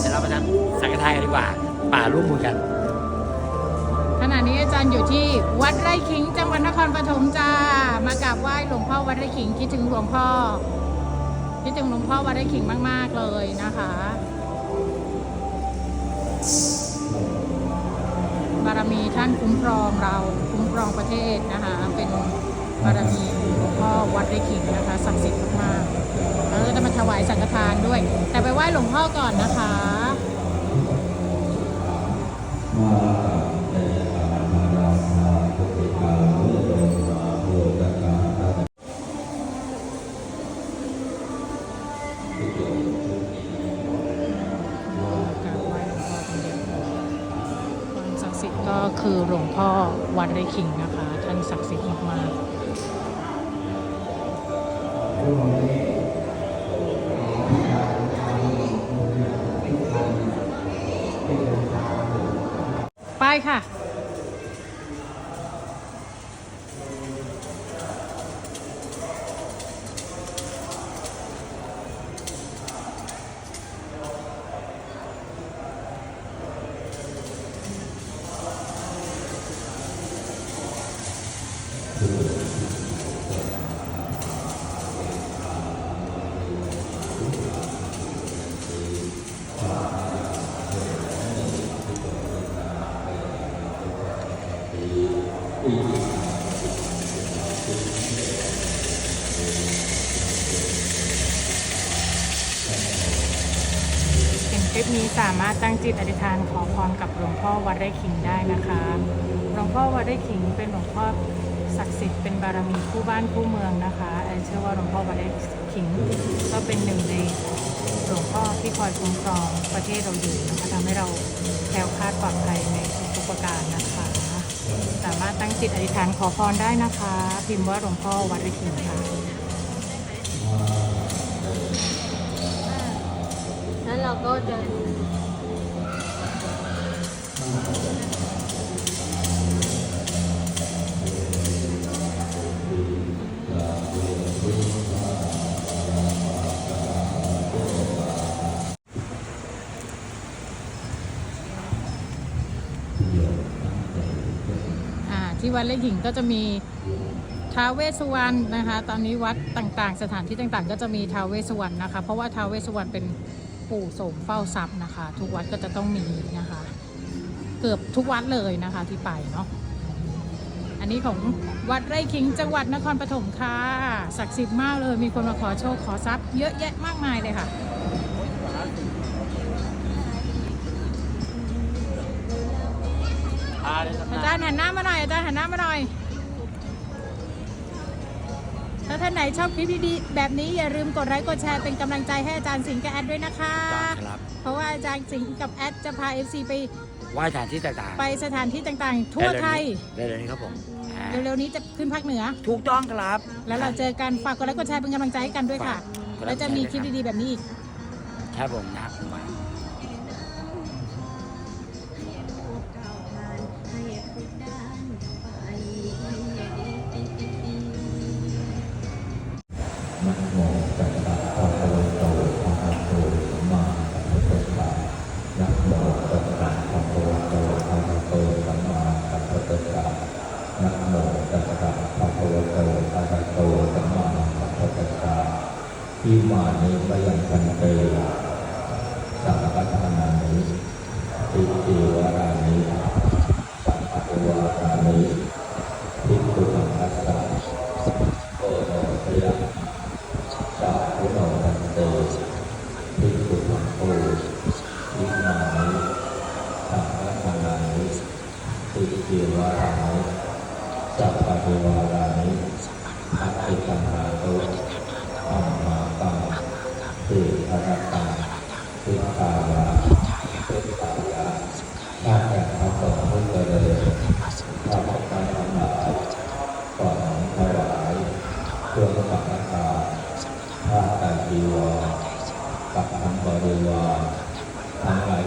เดี๋ยวเราไปทำสังฆทานกันดีกว่า ป่าร่วมมือกัน ขณะนี้อาจารย์อยู่ที่วัดไร่ขิงจังหวัดนครปฐมจ้ามากราบไหว้หลวงพ่อวัดไร่ขิงคิดถึงหลวงพ่อคิดถึงหลวงพ่อวัดไร่ขิงมาก ๆ เลยนะคะ บารมีท่านคุ้มครองเราคุ้มครองประเทศนะคะ เป็นบารมีหลวงพ่อวัดไร่ขิงนะคะศักดิ์สิทธิ์มากๆแล้วจะมาท ด้วย แต่ไปไหว้หลวงพ่อก่อนนะคะการไหว้หลวงพ่อตอนเย็นองศักดิ์สิทธิ์ก็คือหลวงพ่อวัดไร่ขิงนะคะ ท่านศักดิ์สิทธิ์มากๆ ค่ะ นี้สามารถตั้งจิตอธิษฐานขอพรกับหลวงพ่อวัดไร่ขิงได้นะคะ หลวงพ่อวัดไร่ขิงเป็นหลวงพ่อศักดิ์สิทธิ์เป็นบารมีคู่บ้านคู่เมืองนะคะแอนเชื่อว่าหลวงพ่อวัดไร่ขิงก็เป็นหนึ่งในหลวงพ่อที่คอยคุ้มครองประเทศเราอยู่นะคะทำให้เราแคล้วคลาดปลอดภัยในทุกๆประการนะคะ สามารถตั้งจิตอธิษฐานขอพรได้นะคะ พิมพ์ว่าหลวงพ่อวัดไร่ขิงค่ะ ก็จะที่วัดเล่ขิงก็จะมีท้าเวสวรรณนะคะ ตอนนี้วัดต่างๆ สถานที่ต่างๆ ก็จะมีท้าเวสวรรณนะคะ เพราะว่าท้าเวสวรรณเป็น ปู่โสมเฝ้าทรัพย์นะคะ ทุกวัดก็จะต้องมีนะคะ เกือบทุกวัดเลยนะคะที่ไปเนาะอันนี้ของวัดไร่ขิงจังหวัดนครปฐมค่ะศักดิ์สิทธิ์มากเลยมีคนมาขอโชคขอทรัพย์เยอะแยะมากมายเลยค่ะอาจารย์หันหน้ามาหน่อยอาจารย์หันหน้ามาหน่อย ถ้าท่านไหนชอบคลิปดีๆแบบนี้อย่าลืมกดไลค์กดแชร์เป็นกำลังใจให้อาจารย์สิงห์กับแอดด้วยนะคะ ครับ เพราะว่าอาจารย์สิงห์กับแอดจะพา FC ไปไหว้สถานที่ต่างๆไปสถานที่ต่างๆ ทั่วไทย เร็วๆนี้ครับผมอ่าเร็วๆนี้จะขึ้นภาคเหนือ ถูกต้องครับ แล้วเราเจอกันฝากกดไลค์กดแชร์เป็นกำลังใจให้กันด้วยค่ะ ฝากกดไลแล้วค์จะมีคลิปดีๆแบบนี้อีก ครับผมนะครับ โมตัสสะภะคะวะโตอะระหะโตสัมมาสัมพุทธัสสะนะโมตัสสะภะคะวะโตอะระหะโตสัมมาสัมพุทธัสสะนะโมตัสสะภะคะวะโตอะระหะโตสัมมาสัมพุทธัสสะอิมานิมยังพันเตสัพพะทานานิติติวารานิสัพพะวารานิภิกขุสังฆัสสะโอโนทยะ สาธุโนนันเตภิกขุสังโฆวิมานิสังฆทานานิติจิ วารานิสัพพะเทวารานิอัตติตังหาตุอัมมาตังเตอะระตังทิตายะทิตายะข้าแต่พระสงฆ์ผู้เจริญข้าพเจ้าทั้งหลายขอน้อมถวายเครื่องสังฆทานผ้าไตรจีวรกับทั้งบริวารทั้งหลาย